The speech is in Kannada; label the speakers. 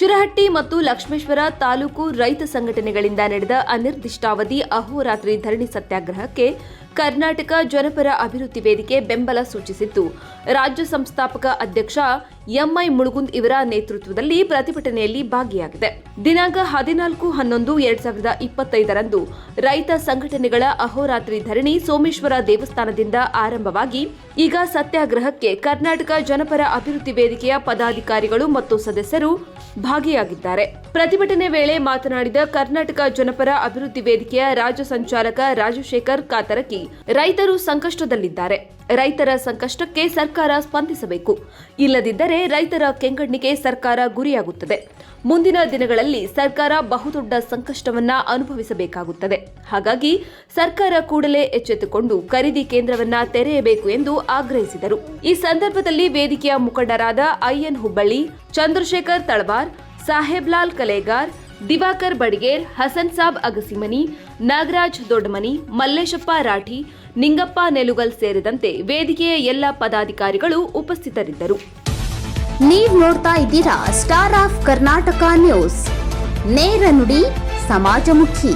Speaker 1: ಶಿರಹಟ್ಟಿ ಮತ್ತು ಲಕ್ಷ್ಮೇಶ್ವರ ತಾಲೂಕು ರೈತ ಸಂಘಟನೆಗಳಿಂದ ನಡೆದ ಅನಿರ್ದಿಷ್ಟಾವಧಿ ಅಹೋರಾತ್ರಿ ಧರಣಿ ಸತ್ಯಾಗ್ರಹಕ್ಕೆ ಕರ್ನಾಟಕ ಜನಪರ ಅಭಿವೃದ್ಧಿ ವೇದಿಕೆ ಬೆಂಬಲ ಸೂಚಿಸಿದ್ದು ರಾಜ್ಯ ಸಂಸ್ಥಾಪಕ ಅಧ್ಯಕ್ಷ ಎಂಐ ಮುಳುಗುಂದ್ ಇವರ ನೇತೃತ್ವದಲ್ಲಿ ಪ್ರತಿಭಟನೆಯಲ್ಲಿ ಭಾಗಿಯಾಗಿದೆ. ದಿನಾಂಕ ಹದಿನಾಲ್ಕು ಹನ್ನೊಂದು ಎರಡ್ ಸಾವಿರದ ಇಪ್ಪತ್ತೈದರಂದು ರೈತ ಸಂಘಟನೆಗಳ ಅಹೋರಾತ್ರಿ ಧರಣಿ ಸೋಮೇಶ್ವರ ದೇವಸ್ಥಾನದಿಂದ ಆರಂಭವಾಗಿ ಈಗ ಸತ್ಯಾಗ್ರಹಕ್ಕೆ ಕರ್ನಾಟಕ ಜನಪರ ಅಭಿವೃದ್ಧಿ ವೇದಿಕೆಯ ಪದಾಧಿಕಾರಿಗಳು ಮತ್ತು ಸದಸ್ಯರು ಭಾಗಿಯಾಗಿದ್ದಾರೆ. ಪ್ರತಿಭಟನೆ ವೇಳೆ ಮಾತನಾಡಿದ ಕರ್ನಾಟಕ ಜನಪರ ಅಭಿವೃದ್ಧಿ ವೇದಿಕೆಯ ರಾಜ್ಯ ಸಂಚಾಲಕ ರಾಜಶೇಖರ್ ಕಾತರಕಿ, ರೈತರು ಸಂಕಷ್ಟದಲ್ಲಿದ್ದಾರೆ. ರೈತರ ಸಂಕಷ್ಟಕ್ಕೆ ಸರ್ಕಾರ ಸ್ಪಂದಿಸಬೇಕು. ಇಲ್ಲದಿದ್ದರೆ ರೈತರ ಕೆಂಗಣ್ಣಿಗೆ ಸರ್ಕಾರ ಗುರಿಯಾಗುತ್ತದೆ. ಮುಂದಿನ ದಿನಗಳಲ್ಲಿ ಸರ್ಕಾರ ಬಹುದೊಡ್ಡ ಸಂಕಷ್ಟವನ್ನ ಅನುಭವಿಸಬೇಕಾಗುತ್ತದೆ. ಹಾಗಾಗಿ ಸರ್ಕಾರ ಕೂಡಲೇ ಎಚ್ಚೆತ್ತುಕೊಂಡು ಖರೀದಿ ಕೇಂದ್ರವನ್ನ ತೆರೆಯಬೇಕು ಎಂದು ಆಗ್ರಹಿಸಿದರು. ಈ ಸಂದರ್ಭದಲ್ಲಿ ವೇದಿಕೆಯ ಮುಖಂಡರಾದ ಐಎನ್ ಹುಬ್ಬಳ್ಳಿ, ಚಂದ್ರಶೇಖರ್ ತಳವಾರ್ ಸಾಹೇಬ್ಲಾಲ್ ಕಲೇಗಾರ್ ದಿವಾಕರ್ ಬಡಿಗೇರ್, ಹಸನ್ ಸಾಬ್ ಅಗಸಿಮನಿ, ನಾಗರಾಜ್ ದೊಡ್ಡಮನಿ, ಮಲ್ಲೇಶಪ್ಪ ರಾಠಿ, ನಿಂಗಪ್ಪ ನೆಲುಗಲ್ ಸೇರಿದಂತೆ ವೇದಿಕೆಯ ಎಲ್ಲ ಪದಾಧಿಕಾರಿಗಳು ಉಪಸ್ಥಿತರಿದ್ದರು.
Speaker 2: ನೀವು ನೋಡ್ತಾ ಇದ್ದೀರಾ ಸ್ಟಾರ್ ಆಫ್ ಕರ್ನಾಟಕ ನ್ಯೂಸ್ ನೇರ ನುಡಿ, ಸಮಾಜಮುಖಿ.